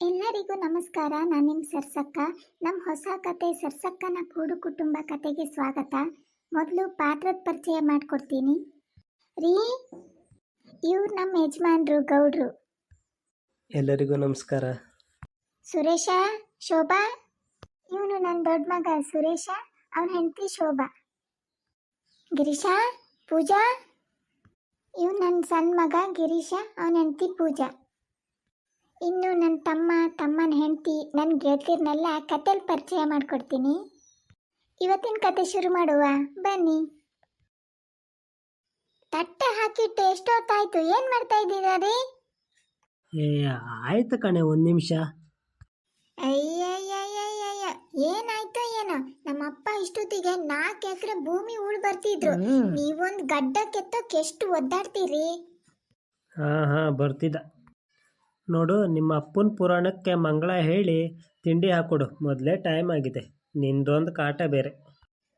ಎಲ್ಲರಿಗೂ ನಮಸ್ಕಾರ. ನಾನು ನಿಮ್ಮ ಸರ್ಸಕ್ಕ. ನಮ್ಮ ಹೊಸ ಕತೆ ಸರ್ಸಕ್ಕನ ಕೂಡು ಕುಟುಂಬ ಕತೆಗೆ ಸ್ವಾಗತ. ಮೊದಲು ಪಾತ್ರದ ಪರಿಚಯ ಮಾಡಿಕೊಡ್ತೀನಿ. ರೀ ಇವ್ರು ನಮ್ಮ ಯಜಮಾನ್ರು ಗೌಡ್ರು. ಎಲ್ಲರಿಗೂ ನಮಸ್ಕಾರ. ಸುರೇಶ ಶೋಭಾ. ಇವನು ನನ್ನ ದೊಡ್ಡ ಮಗ ಸುರೇಶ ಅವನ ಹೆಂಡತಿ ಶೋಭಾ. ಗಿರೀಶ ಪೂಜಾ. ಇವ್ ನನ್ನ ಸಣ್ಣ ಮಗ ಗಿರೀಶ ಅವನ ಹೆಂಡತಿ ಪೂಜಾ. ಇನ್ನು ನನ್ನ ತಮ್ಮ ತಮ್ಮನ ಹೆಂಡತಿ ನನ್ನ ಗೆಳತಿರ್ನೆಲ್ಲ ಕತೆಲಿ ಪರಿಚಯ ಮಾಡಿಕೊಡ್ತೀನಿ. ಇವತ್ತಿನ ಕತೆ ಶುರು ಮಾಡುವ. ಬನ್ನಿ. ತಟ್ಟೆ ಹಾಕಿಟ್ಟು ಎಷ್ಟೊತ್ತಾಯ್ತು? ಏನು ಮಾಡ್ತಾ ಇದ್ದೀರಾ ರೀ ಏ ಆಯ್ತು ಕಣೆ ಒಂದು ನಿಮಿಷ. ಅಯ್ಯಯ್ಯಯ್ಯಯ್ಯಯ್ಯ ಏನಾಯ್ತೋ ಏನೋ? ನಮ್ಮಪ್ಪ ಇಷ್ಟೊತ್ತಿಗೆ ನಾಲ್ಕು ಎಕರೆ ಭೂಮಿ ಉಳ್ ಬರ್ತಿದ್ರು. ನೀವೊಂದ್ ಗಡ್ಡ ಕೆತ್ತಕ್ಕೆ ಎಷ್ಟು ಒದ್ದಾಡ್ತೀರಿ? ಹಾಂ ಹಾಂ ಬರ್ತಿದ್ದ. ನೋಡು, ನಿಮ್ಮ ಅಪ್ಪನ ಪುರಾಣಕ್ಕೆ ಮಂಗಳ ಹೇಳಿ ತಿಂಡಿ ಹಾಕೊಡು. ಮೊದಲೇ ಟೈಮ್ ಆಗಿದೆ. ನಿಂದೊಂದು ಕಾಟ ಬೇರೆ.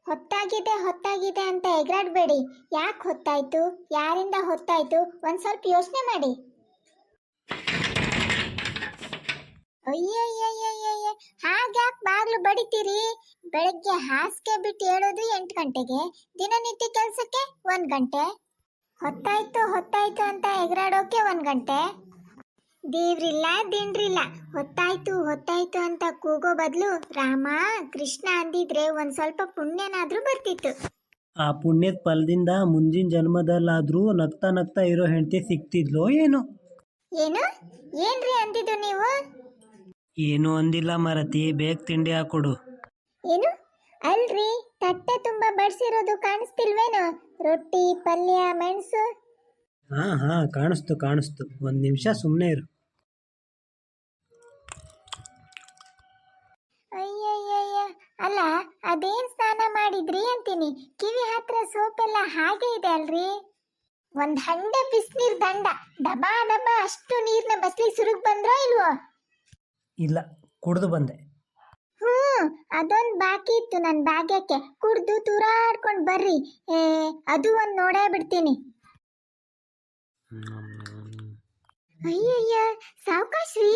ಹೊತ್ತಾಗಿದೆ ಹೊತ್ತಾಗಿದೆ ಅಂತ ಎಗರಾಡ್ಬೇಡಿ. ಯಾಕೆ ಹೊತ್ತಾಯ್ತು? ಯಾರಿಂದ ಹೊತ್ತಾಯ್ತು? ಒಂದು ಸ್ವಲ್ಪ ಯೋಚನೆ ಮಾಡಿ. ಅಯ್ಯಯ್ಯಯ್ಯಯ್ಯಯ್ಯ, ಹಾಗ್ಯಾಕ್ ಬಾಗ್ಲು ಬಡಿತೀರಿ? ಬೆಳಗ್ಗೆ ಹಾಸಿಗೆ ಬಿಟ್ಟು ಹೇಳೋದು ಎಂಟು ಗಂಟೆಗೆ, ದಿನನಿತ್ಯ ಕೆಲಸಕ್ಕೆ ಒಂದು ಗಂಟೆ? ಹೊತ್ತಾಯ್ತು ಹೊತ್ತಾಯ್ತು ಅಂತ ಎಗರಾಡೋಕೆ ಒಂದು ಗಂಟೆ? ದೇವ್ರಿಲ್ಲ ದಿಂಡ್ರಿಲ್ಲ ಹೊತ್ತಾಯ್ತು ಹೊತ್ತಾಯ್ತು ಅಂತ ಕೂಗೋ ಬದಲು ರಾಮ ಕೃಷ್ಣ ಅಂದಿದ್ರೆ ಒಂದ್ ಸ್ವಲ್ಪ ಪುಣ್ಯನಾದ್ರೂ ಬರ್ತಿತ್ತು. ಆ ಪುಣ್ಯದ ಫಲದಿಂದ ಮುಂದಿನ ಜನ್ಮದಲ್ಲಾದರೂ ನಗ್ತಾ ನಗ್ತಾ ಇರೋ ಹೆಂಡತಿ ಸಿಕ್ತಿದ್ಲೋ ಏನೋ? ಏನು? ಏನ್ರಿ ಅಂದಿದ್ದು ನೀವು? ಏನು ಅಂದಿಲ್ಲ ಮರತಿ ಬೇಗ ತಿಂಡಿ ಹಾಕೊಡು. ಏನು? ಅಲ್ರಿ ತಟ್ಟೆ ತುಂಬಾ ಬಡ್ಸಿರೋದು ಕಾಣಿಸ್ತಿಲ್ವೇನು? ರೊಟ್ಟಿ ಪಲ್ಯ ಮೆಣಸು? ಹಾ ಹಾ ಕಾಣಿಸ್ತು ಕಾಣಿಸ್ತು. ಒಂದ್ ನಿಮಿಷ ಸುಮ್ಮನೆ ಇರು ಅಯ್ಯಯ್ಯಯ್ಯ ಅಲ್ಲ ಅದೇನ್ ಸ್ನಾನ ಮಾಡಿದ್ರಿ ಅಂತೀನಿ. ಕಿವಿ ಹತ್ರ ಸೋಪ್ ಎಲ್ಲ ಹಾಗೆ ಇದೆ ಅಲ್ರಿ? ಒಂದ್ ಹಂಡೆ ಬಿಸಿನೀರ್ ದಂಡ. ಡಬಾ ಡಬಾ ಅಷ್ಟು ನೀರ್ನ ಬಸ್ಲಿ ಸುರುಗ್ ಬಂದ್ರೋ ಇಲ್ವೋ? ಇಲ್ಲ ಕುಡ್ದು ಬಂದೆ. ಹ್ಮ್ ಅದೊಂದ್ ಬಾಕಿ ಇತ್ತು ನನ್ ಭಾಗ್ಯಕ್ಕೆ. ಕುಡ್ದು ತೂರಾಡ್ಕೊಂಡ್ ಬರ್ರಿ. ಏ ಅದು ಒಂದ್ ನೋಡೇ ಬಿಡ್ತೀನಿ. ಅಯ್ಯಯ್ಯ ಸಾವಕಾಶ್ರಿ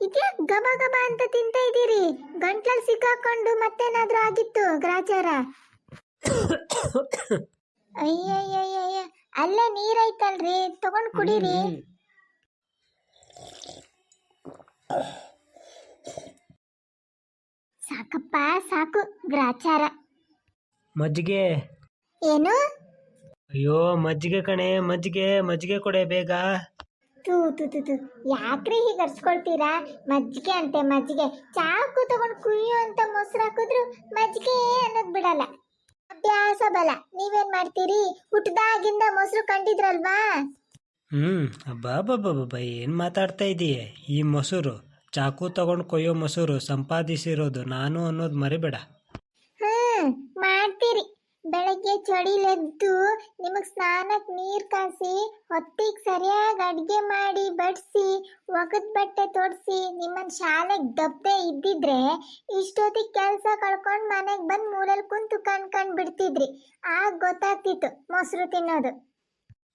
ಇದ್ಯಾಕ್ ಗಬ ಗಬ ಅಂತ ತಿಂತ ಇದ್ದೀರಿ? ಗಂಟ್ಲಲ್ಲಿ ಸಿಕ್ಕಾಕೊಂಡು ಮತ್ತೇನಾದ್ರೂ ಆಗಿತ್ತು ಗ್ರಾಚಾರ? ಅಯ್ಯಯ್ಯಯ್ಯಯ್ಯ ಅಲ್ಲೇ ನೀರೈತಲ್ರಿ ತಗೊಂಡ್ ಕುಡೀರಿ. ಸಾಕಪ್ಪ ಸಾಕು ಗ್ರಾಚಾರ. ಮಜ್ಜಿಗೆ. ಏನು? ಅಯ್ಯೋ ಮಜ್ಜಿಗೆ ಕಣೆ ಮಜ್ಜಿಗೆ ಮಜ್ಜಿಗೆ ಕೊಡೆ ಬೇಗ. ತೂ ತು ತು ಯಾಕ್ರಿ ಹೀಗೆ ಅರ್ಸ್ಕೊಳ್ತೀರಾ ಮಜ್ಜಿಗೆ ಅಂತೆ ಮಜ್ಜಿಗೆ. ಚಾಕು ತಗೊಂಡು ಕುಯ್ಯೋ ಅಂತ ಮೊಸರು ಹಾಕಿದ್ರು ಮಜ್ಜಿಗೆ ಅನ್ನೋದು ಬಿಡಲ್ಲ. ಅಭ್ಯಾಸ ಬಲ. ನೀವೇನ್ ಮಾಡ್ತೀರಿ? ಹುಟ್ಟದಾಗಿಂದ ಮೊಸರು ಕಂಡಿದ್ರಲ್ವಾ? ಹ್ಮ್ ಅಬ್ಬಬ್ಬಬ್ಬಬ್ಬ ಏನು ಮಾತಾಡ್ತಾ ಇದೀಯ? ಈ ಮೊಸರು ಚಾಕು ತಗೊಂಡು ಕೊಯ್ಯೋ ಮೊಸರು ಸಂಪಾದಿಸಿರೋದು ನಾನು ಅನ್ನೋದು ಮರಿಬೇಡ. ಹ್ಮ್ ಮಾಡ್ತೀರಿ. ಬೆಳಗ್ಗೆ ಚಳಿಲೆದ್ದು ನಿಮಗೆ ಸ್ನಾನಕ್ಕೆ ನೀರು ಕಾಸಿ ಹೊತ್ತಿಗೆ ಸರಿಯಾಗಿ ಅಡುಗೆ ಮಾಡಿ ಬಡಿಸಿ ಒಗದ್ ಬಟ್ಟೆ ತೊಡಿಸಿ ನಿಮ್ಮನ್ನು ಶಾಲೆಗೆ ದಬ್ಬದೆ ಇದ್ದಿದ್ರೆ ಇಷ್ಟೊತ್ತಿಗೆ ಕೆಲಸ ಕಳ್ಕೊಂಡು ಮನೆಗೆ ಬಂದು ಮೂಲೆಲ್ ಕುಂತು ಕಣ್ಕಂಡು ಕಣ್ ಬಿಡ್ತಿದ್ರಿ. ಆಗ ಗೊತ್ತಾಗ್ತಿತ್ತು ಮೊಸರು ತಿನ್ನೋದು.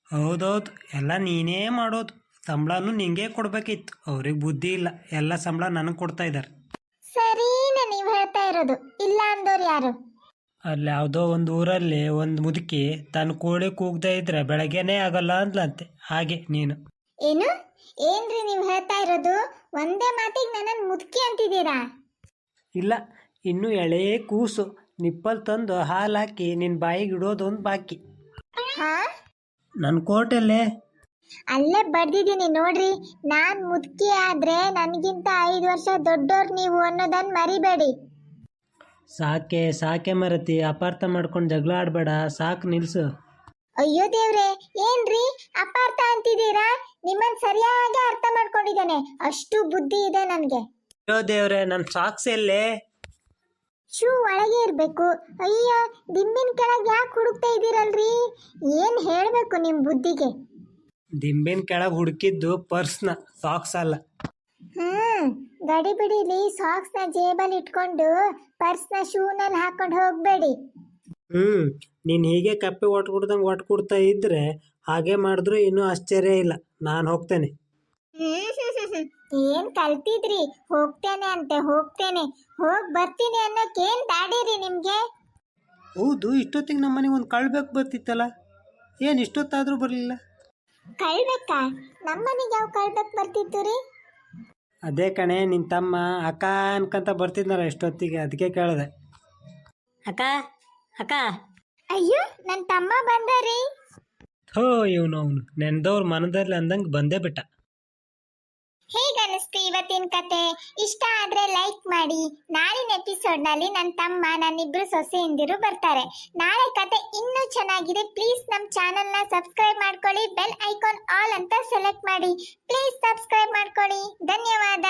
ಹೌದೌದು ಎಲ್ಲ ನೀನೇ ಮಾಡೋದು. ಸಂಬಳನೂ ನಿಂಗೆ ಕೊಡ್ಬೇಕಿತ್ತು. ಅವ್ರಿಗೆ ಬುದ್ಧಿ ಇಲ್ಲ. ಎಲ್ಲ ಸಂಬಳ ನನಗೆ ಕೊಡ್ತಾ ಇದ್ದಾರೆ ಸರಿನೇ ನೀವು ಹೇಳ್ತಾ ಇರೋದು. ಇಲ್ಲ ಅಂದೋರು ಯಾರು? ಅಲ್ಲಿ ಯಾವುದೋ ಒಂದು ಊರಲ್ಲಿ ಒಂದು ಮುದುಕಿ ತನ್ನ ಕೋಳಿ ಕೂಗ್ದೇ ಇದ್ರೆ ಬೆಳಗ್ಗೆನೇ ಆಗಲ್ಲ ಅಂದ್ಲಂತೆ. ಹಾಗೆ ನೀನು. ಏನು? ಏನ್ರಿ ನೀವು ಹೇಳ್ತಾ ಇರೋದು? ಒಂದೇ ಮಾತಿಗೆ ನನ್ನ ಮುದುಕಿ ಅಂತಿದ್ದೀರಾ? ಇಲ್ಲ ಇನ್ನು ಎಳೆ ಕೂಸು. ನಿಪ್ಪಲ್ ತಂದು ಹಾಲು ಹಾಕಿ ನಿನ್ನ ಬಾಯಿಗೆ ಇಡೋದೊಂದು ಬಾಕಿ. ಹಾ? ನನ್ನ ಕೋಟಲ್ಲೇ? ಅಲ್ಲೇ ಬರ್ದಿದ್ದೀನಿ ನೋಡ್ರಿ. ನಾನ್ ಮುದುಕಿ ಆದ್ರೆ ನನ್ಗಿಂತ ಐದು ವರ್ಷ ದೊಡ್ಡೋರ್ ನೀವು ಅನ್ನೋದನ್ನ ಮರಿಬೇಡಿ. ಸಾಕೆ ಸಾಕೆ ಮರತಿ ಅಪಾರ್ಥ ಮಾಡ್ಕೊಂಡು ಜಗಳ ಆಡಬೇಡ ಸಾಕು ನಿಲ್ಸು. ಅಯ್ಯೋ ದೇವ್ರೆ ಏನ್ರಿ? ಅಪಾರ್ಥ ಅಂತಿದ್ದೀರಾ? ನಿಮ್ಮನ್ ಸರಿಯಾಗಿ ಅರ್ಥ ಮಾಡ್ಕೊಂಡಿದ್ದಾನೆ. ಅಷ್ಟು ಬುದ್ಧಿ ಇದೆ ನನ್ಗೆ. ಅಯ್ಯೋ ದೇವ್ರೆ ನನ್ನ ಸಾಕ್ಸ್ ಎಲ್ಲೇ? ಶೂ ಒಳಗೆ ಇರ್ಬೇಕು. ಅಯ್ಯೋ ದಿಂಬಿನ ಕೆಳಗೆ ಯಾಕೆ ಹುಡುಕ್ತಾ ಇದ್ದೀರಲ್ರಿ? ಏನ್ ಹೇಳ್ಬೇಕು ನಿಮ್ ಬುದ್ಧಿಗೆ? ದಿಂಬಿನ ಕೆಳಗೆ ಹುಡುಕಿದ್ದು ಪರ್ಸ್ನ ಸಾಕ್ಸ್ ಅಲ್ಲ. ಹ್ಮ್ ಗಡಿ ಬಿಡಿಲಿ ಸಾಕ್ಸ್ನ ಜೇಬಲ್ಲಿ ಇಟ್ಕೊಂಡು ಪರ್ಸ್ನ ಶೂನಲ್ಲಿ ಹಾಕೊಂಡು ಹೋಗ್ಬೇಡಿ. ಹ್ಮ್ ನೀನು ಹೀಗೆ ಕಪ್ಪೆ ಒಟ್ಟು ಕುಡ್ದಂಗೆ ಒಟ್ಟು ಕೊಡ್ತಾ ಇದ್ರೆ ಹಾಗೆ ಮಾಡಿದ್ರು ಇನ್ನೂ ಆಶ್ಚರ್ಯ ಇಲ್ಲ. ನಾನು ಹೋಗ್ತೇನೆ. ಏನ್ ಕಲ್ತಿದ್ರಿ? ಹೋಗ್ತೇನೆ ಅಂತೆ ಹೋಗ್ತೇನೆ. ಹೋಗ್ ಬರ್ತೀನಿ ಅನ್ನೋಕೇನ್ ದಾಡಿರಿ ನಿಮ್ಗೆ? ಹೌದು ಇಷ್ಟೊತ್ತಿಗೆ ನಮ್ಮ ಮನೆಗೆ ಒಂದು ಕಳ್ಬೇಕು ಬರ್ತಿತ್ತಲ್ಲ. ಏನು ಇಷ್ಟೊತ್ತಾದರೂ ಬರಲಿಲ್ಲ? ಕಳ್ಬೇಕಾ? ನಮ್ಮನೆಗೆ ಯಾವ ಕಳ್ಬೇಕು ಬರ್ತಿತ್ತು ರೀ? ಅದೇ ಕಣೆ ನಿನ್ನ ತಮ್ಮ ಅಕ್ಕ ಅನ್ಕಂತ ಬರ್ತಿದ್ನಲ್ಲ ಎಷ್ಟೊತ್ತಿಗೆ ಅದಕ್ಕೆ ಕೇಳಿದೆ. ಅಕ್ಕ ಅಕ್ಕ. ಅಯ್ಯೋ ನನ್ನ ತಮ್ಮ ಬಂದರಿ. ಥೋ ಇವನು ಅವನು ನೆನ್ದವ್ರ ಮನದಲ್ಲಿ ಅಂದಂಗೆ ಬಂದೇ ಬಿಟ್ಟ. ಅನಿಸ್ತು ಇವತ್ತಿನ ಕತೆ. ಇಷ್ಟ ಆದ್ರೆ ಲೈಕ್ ಮಾಡಿ. ನಾಳಿನ ಎಪಿಸೋಡ್ನಲ್ಲಿ ನನ್ನ ತಮ್ಮ ನನ್ನಿಬ್ರು ಸೊಸೆಯಿಂದಿರು ಬರ್ತಾರೆ. ನಾಳೆ ಕತೆ ಇನ್ನೂ ಚೆನ್ನಾಗಿದೆ. ಪ್ಲೀಸ್ ನಮ್ ಚಾನೆಲ್ನ ಸಬ್ಸ್ಕ್ರೈಬ್ ಮಾಡ್ಕೊಳ್ಳಿ. ಬೆಲ್ ಐಕಾನ್ ಆಲ್ ಅಂತ ಸೆಲೆಕ್ಟ್ ಮಾಡಿ. ಪ್ಲೀಸ್ ಸಬ್ಸ್ಕ್ರೈಬ್ ಮಾಡ್ಕೊಳ್ಳಿ. ಧನ್ಯವಾದ.